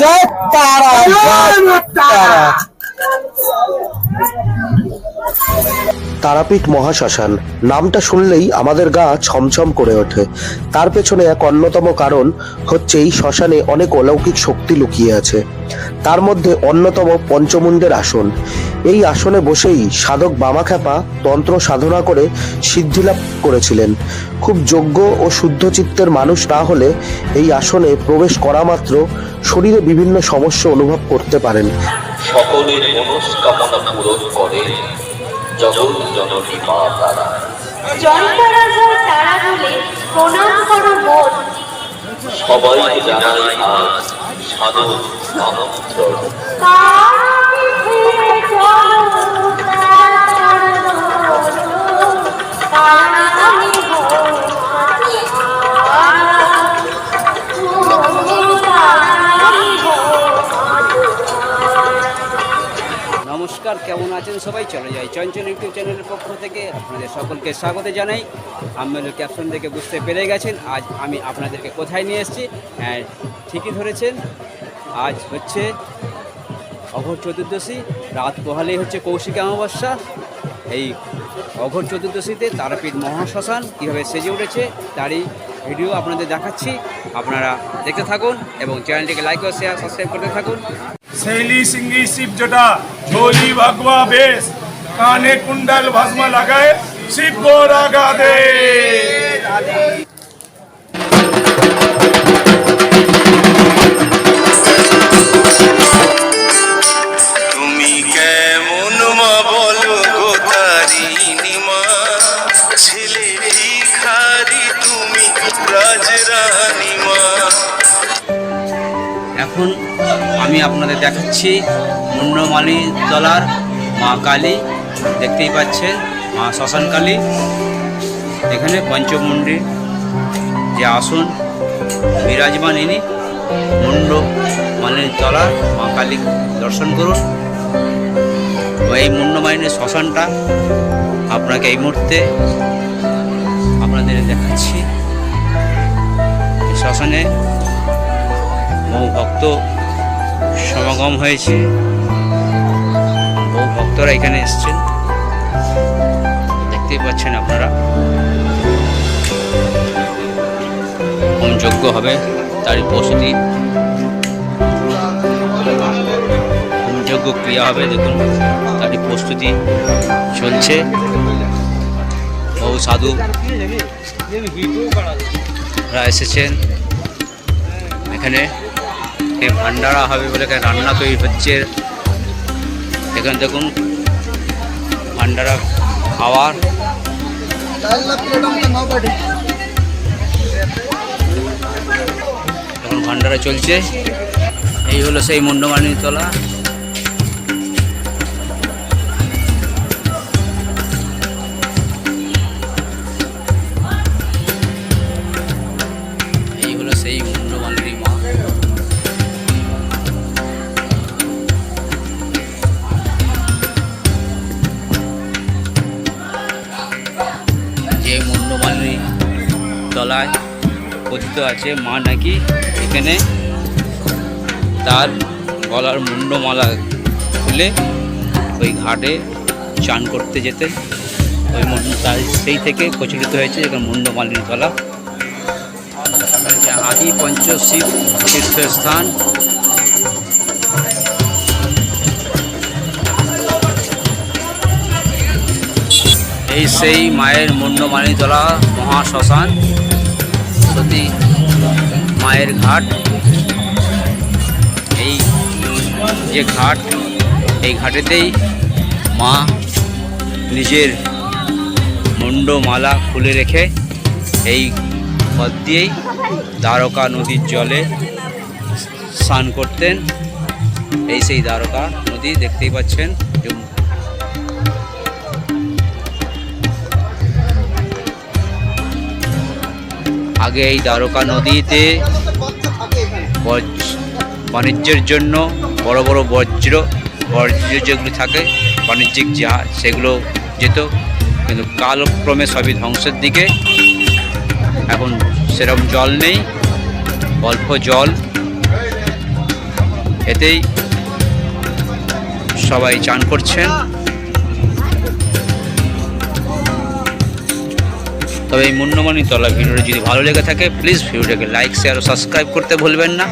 জয় তারা জয় তারা। তারাপীঠ মহাশ্মশান নামটা শুনলেই আমাদের গা ছমছম করে ওঠে। তার পেছনে এক অন্যতম কারণ হচ্ছে এই শ্মশানে অনেক অলৌকিক শক্তি লুকিয়ে আছে। তার মধ্যে অন্যতম পঞ্চমুণ্ডের আসন। এই আসনে বসেই সাধক বামাখ্যাপা তন্ত্র সাধনা করে সিদ্ধিলাভ করেছিলেন। খুব যোগ্য ও শুদ্ধ চিত্তের মানুষ না হলে এই আসনে প্রবেশ করা মাত্র শরীরে বিভিন্ন সমস্যা অনুভব করতে পারেন। সকলের মনস্কামনা পূরণ করে জগৎ জননী মা তারা। জনতারা তারা বলে প্রণাম করো মোর সবাই জানাই আজ সাধন আমন্ত্রণ নমস্কার, কেমন আছেন সবাই? চলে যাই চঞ্চল ইউটিউব চ্যানেলের পক্ষ থেকে আপনাদের সকলকে স্বাগত জানাই। আপনাদের ক্যাপশন দেখে বুঝতে পেরে গেছেন, আজ আমি আপনাদেরকে কোথায় নিয়ে এসেছি? হ্যাঁ ঠিকই ধরেছেন। আজ হচ্ছে অঘর চতুর্দশী, রাত পোহালেই হচ্ছে কৌশিক অমাবস্যা। এই অঘর চতুর্দশীতে তারাপীঠ মহাশ্মশান কীভাবে সেজে উঠেছে তারই ভিডিও আপনাদের দেখাচ্ছি। আপনারা দেখতে থাকুন এবং চ্যানেলটিকে লাইক ও শেয়ার সাবস্ক্রাইব করতে থাকুন। শৈলী সিঙ্গি শিব জোটা, ঝোলি ভাগবা বেশ, কানে কুণ্ডাল ভাসমা লাগায় শিব গো রাগা দেশ এখন আমি আপনাদের দেখাচ্ছি মুন্ডমালি তলার মা কালী। দেখতেই পাচ্ছেন, মা শ্মশান কালী। এখানে পঞ্চমুণ্ডীর যে আসন, বিরাজমান ইনি। মুন্ড মালিনী তলার মা কালী দর্শন করুন। এই মুন্ডমালিনীর শ্মশানটা আপনাকে এই মুহূর্তে আপনাদের দেখাচ্ছি। শ্মশানে বহু ভক্ত সমাগম হয়েছে। বহু ভক্তরা এখানে এসছেন। দেখতেই পাচ্ছেন আপনারা। হোম যজ্ঞ হবে, তারই প্রস্তুতি। হোমযজ্ঞ ক্রিয়া হবে, দেখুন, তারই প্রস্তুতি চলছে। বহু সাধু এসেছেন। এখানে ভান্ডারা হবে বলে এখানে রান্না তৈরি হচ্ছে। এখানে দেখুন, ভান্ডারা খাওয়ার। এখন ভান্ডারা চলছে। এই হলো সেই মুন্ডমানি তলায় কথিত আছে। মা নাকি এখানে তার গলার মুন্ডমালা খুলে ওই ঘাটে চান করতে যেতে। ওই তাই সেই থেকে প্রচলিত হয়েছে এখানে মুন্ডমালিনী তলা আদি পঞ্চশিব তীর্থস্থান। এই সেই মায়ের মুন্ডমানি তোলা মহাশ্মশান। সতী মায়ের ঘাট। এই যে ঘাট, এই ঘাটেতেই মা নিজের মুন্ডমালা খুলে রেখে এই পথ দিয়েই দ্বারকা নদীর জলে স্নান করতেন। এই সেই দ্বারকা নদী দেখতেই পাচ্ছেন। আগে এই দ্বারকা নদীতে বাণিজ্যের জন্য বড় বড় বজ্র বজ্র যেগুলো থাকে, বাণিজ্যিক জাহাজ সেগুলো যেত। কিন্তু কালক্রমে সবই ধ্বংসের দিকে। এখন সেরকম জল নেই, অল্প জল। এতেই সবাই চান করছেন। তবে এই মুন্নমানি তলা ভিডিওটি যদি ভালো লেগে থাকে প্লিজ ভিডিওটাকে লাইক শেয়ার ও সাবস্ক্রাইব করতে ভুলবেন না।